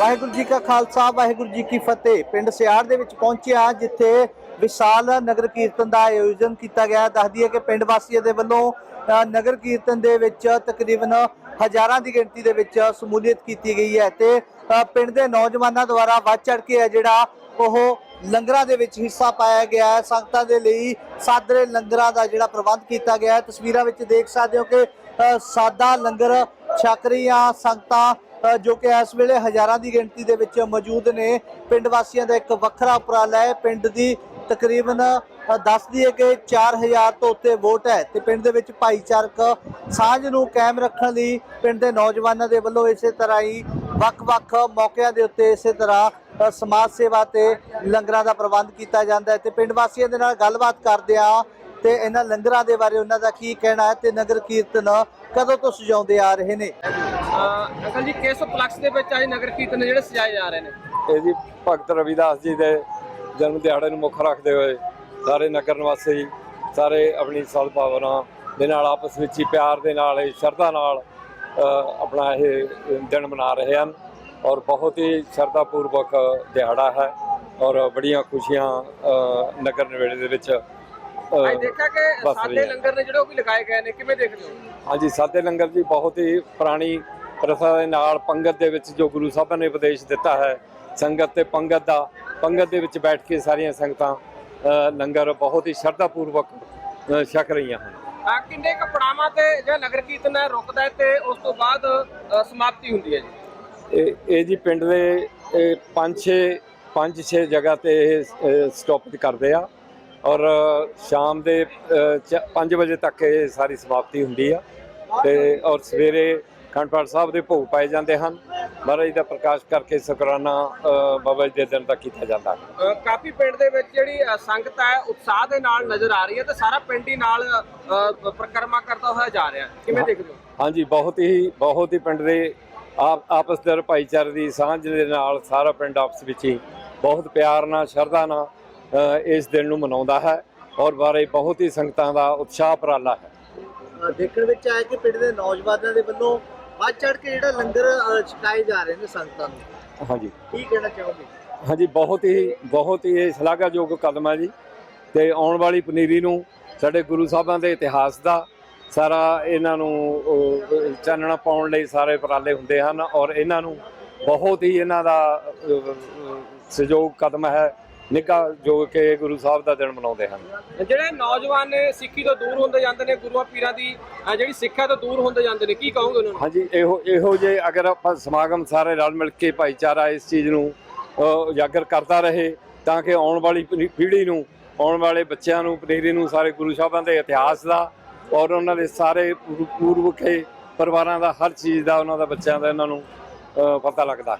ਵਾਹਿਗੁਰੂ ਜੀ ਕਾ ਖਾਲਸਾ, ਵਾਹਿਗੁਰੂ ਜੀ ਕੀ ਫਤਿਹ। ਪਿੰਡ ਸਿਆੜ ਦੇ ਵਿੱਚ ਪਹੁੰਚਿਆ ਜਿੱਥੇ ਵਿਸ਼ਾਲ ਨਗਰ ਕੀਰਤਨ ਦਾ ਆਯੋਜਨ ਕੀਤਾ ਗਿਆ। ਦੱਸਦੀ ਹੈ ਕਿ ਪਿੰਡ ਵਾਸੀਆਂ ਦੇ ਵੱਲੋਂ ਨਗਰ ਕੀਰਤਨ ਦੇ ਵਿੱਚ ਤਕਰੀਬਨ ਹਜ਼ਾਰਾਂ ਦੀ ਗਿਣਤੀ ਦੇ ਵਿੱਚ ਸਮੂਲੀਅਤ ਕੀਤੀ ਗਈ ਹੈ ਤੇ ਪਿੰਡ ਦੇ ਨੌਜਵਾਨਾਂ ਦੁਆਰਾ ਵੱਧ ਚੜ ਕੇ ਹੈ ਜਿਹੜਾ ਉਹ ਲੰਗਰਾਂ ਦੇ ਵਿੱਚ ਹਿੱਸਾ ਪਾਇਆ ਗਿਆ ਹੈ। ਸੰਗਤਾਂ ਦੇ ਲਈ ਸਾਦਰੇ ਲੰਗਰਾਂ ਦਾ ਜਿਹੜਾ ਪ੍ਰਬੰਧ ਕੀਤਾ ਗਿਆ ਹੈ। ਤਸਵੀਰਾਂ ਵਿੱਚ ਦੇਖ ਸਕਦੇ ਹੋ ਕਿ ਸਾਦਾ ਲੰਗਰ ਛਕ ਰਹੀਆਂ ਸੰਗਤਾਂ ਜੋ ਕਿ ਇਸ ਵੇਲੇ ਹਜ਼ਾਰਾਂ ਦੀ ਗਿਣਤੀ ਦੇ ਵਿੱਚ ਮੌਜੂਦ ਨੇ। ਪਿੰਡ ਵਾਸੀਆਂ ਦਾ ਇੱਕ ਵੱਖਰਾ ਉਪਰਾਲਾ ਹੈ। ਪਿੰਡ ਦੀ ਤਕਰੀਬਨ ਅ, ਦੱਸਦੀ ਹੈ ਕਿ 4000 ਤੋਂ ਉੱਤੇ ਵੋਟ ਹੈ ਤੇ ਪਿੰਡ ਦੇ ਵਿੱਚ ਭਾਈਚਾਰਕ ਸਾਂਝ ਨੂੰ ਕਾਇਮ ਰੱਖਣ ਲਈ ਪਿੰਡ ਦੇ ਨੌਜਵਾਨਾਂ ਦੇ ਵੱਲੋਂ ਇਸੇ ਤਰ੍ਹਾਂ ਹੀ ਵੱਖ-ਵੱਖ ਮੌਕਿਆਂ ਦੇ ਉੱਤੇ ਇਸੇ ਤਰ੍ਹਾਂ ਸਮਾਜ ਸੇਵਾ ਤੇ ਲੰਗਰਾਂ ਦਾ ਪ੍ਰਬੰਧ ਕੀਤਾ ਜਾਂਦਾ ਹੈ ਤੇ ਪਿੰਡ ਵਾਸੀਆਂ ਦੇ ਨਾਲ ਗੱਲਬਾਤ ਕਰਦੇ ਆ ਤੇ ਇਹਨਾਂ ਲੰਗਰਾਂ ਦੇ ਬਾਰੇ ਉਹਨਾਂ ਦਾ ਕੀ ਕਹਿਣਾ ਹੈ ਤੇ ਨਗਰ ਕੀਰਤਨ ਕਦੋਂ ਤੋਂ ਸਜਾਉਂਦੇ ਆ ਰਹੇ ਨੇ? ਅੰਕਲ ਜੀ ਕਿਸ ਉਪਲਕਸ਼ ਦੇ ਵਿੱਚ ਅੱਜ ਨਗਰ ਕੀਰਤਨ ਜਿਹੜੇ ਸਜਾਏ ਜਾ ਰਹੇ ਨੇ ਇਹ ਜੀ ਭਗਤ ਰਵਿਦਾਸ ਜੀ ਦੇ ਜਨਮ ਦਿਹਾੜੇ ਨੂੰ ਮੁੱਖ ਰੱਖਦੇ ਹੋਏ ਸਾਰੇ ਨਗਰ ਨਿਵਾਸੀ ਸਾਰੇ ਆਪਣੀ ਸਦਭਾਵਨਾ ਦੇ ਨਾਲ ਆਪਸ ਵਿੱਚ ਹੀ ਪਿਆਰ ਦੇ ਨਾਲ ਸ਼ਰਧਾ ਨਾਲ ਆਪਣਾ ਇਹ ਦਿਨ ਮਨਾ ਰਹੇ ਹਨ ਔਰ ਬਹੁਤ ਹੀ ਸ਼ਰਧਾ ਪੂਰਵਕ ਦਿਹਾੜਾ ਹੈ ਔਰ ਬੜੀਆਂ ਖੁਸ਼ੀਆਂ ਨਗਰ ਨਿਵੇੜੇ ਦੇ ਵਿੱਚ ਅੱਜ ਦੇਖਿਆ ਕਿ ਸਾਦੇ। ਲੰਗਰ ਨੇ ਜਿਹੜੇ ਉਹ ਵੀ ਲਗਾਏ ਗਏ ਨੇ ਕਿਵੇਂ ਦੇਖਦੇ ਹੋ ਹਾਂਜੀ ਸਾਦੇ ਲੰਗਰ ਜੀ ਬਹੁਤ ਹੀ ਪੁਰਾਣੀ ਪ੍ਰਥਾ ਦੇ ਨਾਲ ਪੰਗਤ ਦੇ ਵਿੱਚ ਜੋ ਗੁਰੂ ਸਾਹਿਬਾਂ ਨੇ ਉਪਦੇਸ਼ ਦਿੱਤਾ ਹੈ ਸੰਗਤ ਤੇ ਪੰਗਤ ਦਾ ਪੰਗਤ ਦੇ ਵਿੱਚ ਬੈਠ ਕੇ ਸਾਰੀਆਂ ਸੰਗਤਾਂ ਲੰਗਰ ਬਹੁਤ ਹੀ ਸ਼ਰਧਾ ਪੂਰਵਕ ਛਕ ਰਹੀਆਂ ਹਨ। ਕਿੰਨੇ ਕੁ ਪੜਾਵਾਂ ਤੇ ਜਿਹੜਾ ਨਗਰ ਕੀਰਤਨ ਹੈ ਰੁਕਦਾ ਹੈ ਤੇ ਉਸ ਤੋਂ ਬਾਅਦ ਸਮਾਪਤੀ ਹੁੰਦੀ ਹੈ ਜੀ? ਇਹ ਜੀ ਪਿੰਡ ਦੇ ਇਹ ਪੰਜ ਛੇ ਪੰਜ ਛੇ ਜਗ੍ਹਾ ਤੇ ਇਹ ਸਟਾਪ ਕਰਦੇ ਆ। ਔਰ ਸ਼ਾਮ ਦੇ 5 ਵਜੇ ਤੱਕ ਇਹ ਸਾਰੀ ਸਮਾਪਤੀ ਹੁੰਦੀ ਆ। ਤੇ ਔਰ ਸਵੇਰੇ ਖੰਡਪਾਠ ਸਾਹਿਬ ਦੇ ਭੋਗ ਪਾਏ ਜਾਂਦੇ ਹਨ। ਮਹਾਰਾਜ ਦਾ ਪ੍ਰਕਾਸ਼ ਕਰਕੇ ਸ਼ੁਕਰਾਨਾ ਬਾਬਾ ਜੀ ਦੇ ਦਿਨ ਦਾ ਕੀਤਾ ਜਾਂਦਾ। ਹੈ ਕਾਫੀ ਪਿੰਡ ਦੇ ਵਿੱਚ ਜਿਹੜੀ ਸੰਗਤ ਹੈ ਉਤਸ਼ਾਹ ਦੇ ਨਾਲ ਨਜ਼ਰ ਆ ਰਹੀ ਹੈ ਤੇ ਸਾਰਾ ਪਿੰਡ ਹੀ ਨਾਲ ਪ੍ਰਕਰਮਾ ਕਰਦਾ ਹੋਇਆ ਜਾ ਰਿਹਾ। ਹੈ। ਕਿਵੇਂ ਦੇਖਦੇ ਹੋ? ਹਾਂਜੀ ਬਹੁਤ ਹੀ ਬਹੁਤ ਹੀ ਪਿੰਡ ਦੇ ਆਪ ਆਪਸ ਦੇ ਭਾਈਚਾਰੇ ਦੀ ਸਾਂਝ ਦੇ ਨਾਲ ਸਾਰਾ ਪਿੰਡ ਆਪਸ ਵਿੱਚ ਹੀ ਬਹੁਤ ਪਿਆਰ ਨਾਲ ਸ਼ਰਧਾ ਨਾਲ ਇਸ ਦਿਨ ਨੂੰ ਮਨਾਉਂਦਾ ਹੈ ਔਰ ਬਾਰੇ ਬਹੁਤ ਹੀ ਸੰਗਤਾਂ ਦਾ ਉਤਸ਼ਾਹ ਉਪਰਾਲਾ ਹੈ। ਦੇਖਣ ਵਿੱਚ ਆਇਆ ਕਿ ਪਿੰਡ ਦੇ ਨੌਜਵਾਨਾਂ ਦੇ ਵੱਲੋਂ ਵੱਧ ਚੜ ਕੇ ਜਿਹੜਾ ਲੰਗਰ ਅ, ਛਕਾਏ ਜਾ ਰਹੇ ਨੇ ਸੰਗਤਾਂ ਨੂੰ। ਹਾਂਜੀ। ਕੀ ਕਹਿਣਾ ਚਾਹੋਗੇ? ਹਾਂਜੀ ਬਹੁਤ ਹੀ ਬਹੁਤ ਹੀ ਇਹ ਸ਼ਲਾਘਾਯੋਗ ਕਦਮ ਹੈ ਜੀ। ਤੇ ਆਉਣ ਵਾਲੀ ਪਨੀਰੀ ਨੂੰ ਸਾਡੇ ਗੁਰੂ ਸਾਹਿਬਾਂ ਦੇ ਇਤਿਹਾਸ ਦਾ ਸਾਰਾ ਇਹਨਾਂ ਨੂੰ ਚਾਨਣਾ ਪਾਉਣ ਲਈ ਸਾਰੇ ਉਪਰਾਲੇ ਹੁੰਦੇ ਹਨ ਔਰ ਇਹਨਾਂ ਨੂੰ ਬਹੁਤ ਹੀ ਇਹਨਾਂ ਦਾ ਅਹ, ਅਹ, ਸਹਿਯੋਗ ਕਦਮ ਹੈ। ਨਿੱਘਾ ਜੋ ਕਿ ਗੁਰੂ ਸਾਹਿਬ ਦਾ ਦਿਨ ਮਨਾਉਂਦੇ ਹਨ। ਜਿਹੜੇ ਨੌਜਵਾਨ ਨੇ ਸਿੱਖੀ ਤੋਂ ਦੂਰ ਹੁੰਦੇ ਜਾਂਦੇ ਨੇ ਗੁਰੂਆਂ ਪੀਰਾਂ ਦੀ ਅਹ ਜਿਹੜੀ ਸਿੱਖਿਆ ਤੋਂ ਦੂਰ ਹੁੰਦੇ ਜਾਂਦੇ ਨੇ ਕੀ ਕਹੋਗੇ ਉਹਨਾਂ ਨੂੰ? ਹਾਂਜੀ ਇਹੋ ਇਹੋ ਜੇ ਅਗਰ ਆਪਾਂ ਸਮਾਗਮ ਸਾਰੇ ਰਲ ਮਿਲ ਕੇ ਭਾਈਚਾਰਾ ਇਸ ਚੀਜ਼ ਨੂੰ ਅ, ਉਜਾਗਰ ਕਰਦਾ ਰਹੇ ਤਾਂ ਕਿ ਆਉਣ ਵਾਲੀ ਪੀੜ੍ਹੀ ਨੂੰ ਆਉਣ ਵਾਲੇ ਬੱਚਿਆਂ ਨੂੰ ਪਨੀਰੀ ਨੂੰ ਸਾਰੇ ਗੁਰੂ ਸਾਹਿਬਾਂ ਦੇ ਇਤਿਹਾਸ ਦਾ ਔਰ ਉਹਨਾਂ ਦੇ ਸਾਰੇ ਪੂਰ- ਪੂਰਵਕੇ ਪਰਿਵਾਰਾਂ ਦਾ ਹਰ ਚੀਜ਼ ਦਾ ਉਹਨਾਂ ਦਾ ਬੱਚਿਆਂ ਦਾ ਇਹਨਾਂ ਨੂੰ ਪਤਾ ਲੱਗਦਾ।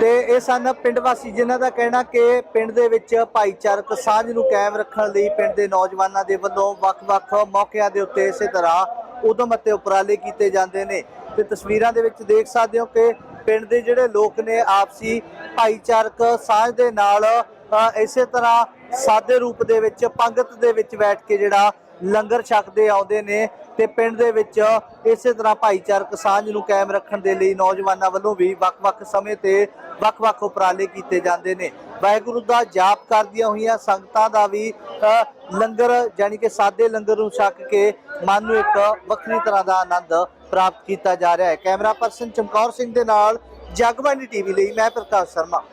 ਤੇ ਇਹ ਸਨ ਪਿੰਡ ਵਾਸੀ ਜਿਨ੍ਹਾਂ ਦਾ ਕਹਿਣਾ ਕਿ ਪਿੰਡ ਦੇ ਵਿੱਚ ਭਾਈਚਾਰਕ ਸਾਂਝ ਨੂੰ ਕਾਇਮ ਰੱਖਣ ਲਈ ਪਿੰਡ ਦੇ ਨੌਜਵਾਨਾਂ ਦੇ ਵੱਲੋਂ ਵੱਖ-ਵੱਖ ਮੌਕਿਆਂ ਦੇ ਉੱਤੇ ਇਸੇ ਤਰ੍ਹਾਂ ਉਦਮ ਅਤੇ ਉਪਰਾਲੇ ਕੀਤੇ ਜਾਂਦੇ ਨੇ। ਤੇ ਤਸਵੀਰਾਂ ਦੇ ਵਿੱਚ ਦੇਖ ਸਕਦੇ ਹੋ ਕਿ ਪਿੰਡ ਦੇ ਜਿਹੜੇ ਲੋਕ ਨੇ ਆਪਸੀ ਭਾਈਚਾਰਕ ਸਾਂਝ ਦੇ ਨਾਲ ਇਸੇ ਤਰ੍ਹਾਂ ਸਾਦੇ ਰੂਪ ਦੇ ਵਿੱਚ, ਪੰਗਤ ਦੇ ਵਿੱਚ ਬੈਠ ਕੇ ਜਿਹੜਾ ਲੰਗਰ ਛਕਦੇ ਆਉਂਦੇ ਨੇ ਤੇ ਪਿੰਡ ਦੇ ਵਿੱਚ ਇਸੇ ਤਰ੍ਹਾਂ ਭਾਈਚਾਰਕ ਸਾਂਝ ਨੂੰ ਕਾਇਮ ਰੱਖਣ ਦੇ ਲਈ ਨੌਜਵਾਨਾਂ ਵੱਲੋਂ ਵੀ ਵੱਖ-ਵੱਖ ਸਮੇਂ ਤੇ ਵੱਖ-ਵੱਖ ਉਪਰਾਲੇ ਕੀਤੇ ਜਾਂਦੇ ਨੇ। ਵਾਹਿਗੁਰੂ ਦਾ ਜਾਪ ਕਰਦੀਆਂ ਹੋਈਆਂ ਸੰਗਤਾਂ ਦਾ ਵੀ ਲੰਗਰ ਯਾਨੀ ਕਿ ਸਾਦੇ ਲੰਗਰ ਨੂੰ ਛਕ ਕੇ ਮਨ ਨੂੰ ਇੱਕ ਵੱਖਰੀ ਤਰ੍ਹਾਂ ਦਾ ਆਨੰਦ ਪ੍ਰਾਪਤ ਕੀਤਾ ਜਾ ਰਿਹਾ ਹੈ। ਕੈਮਰਾ ਪਰਸਨ ਚਮਕੌਰ ਸਿੰਘ ਦੇ ਨਾਲ ਜਗਬਾਣੀ ਟੀਵੀ ਲਈ ਮੈਂ ਪ੍ਰਕਾਸ਼ ਸ਼ਰਮਾ।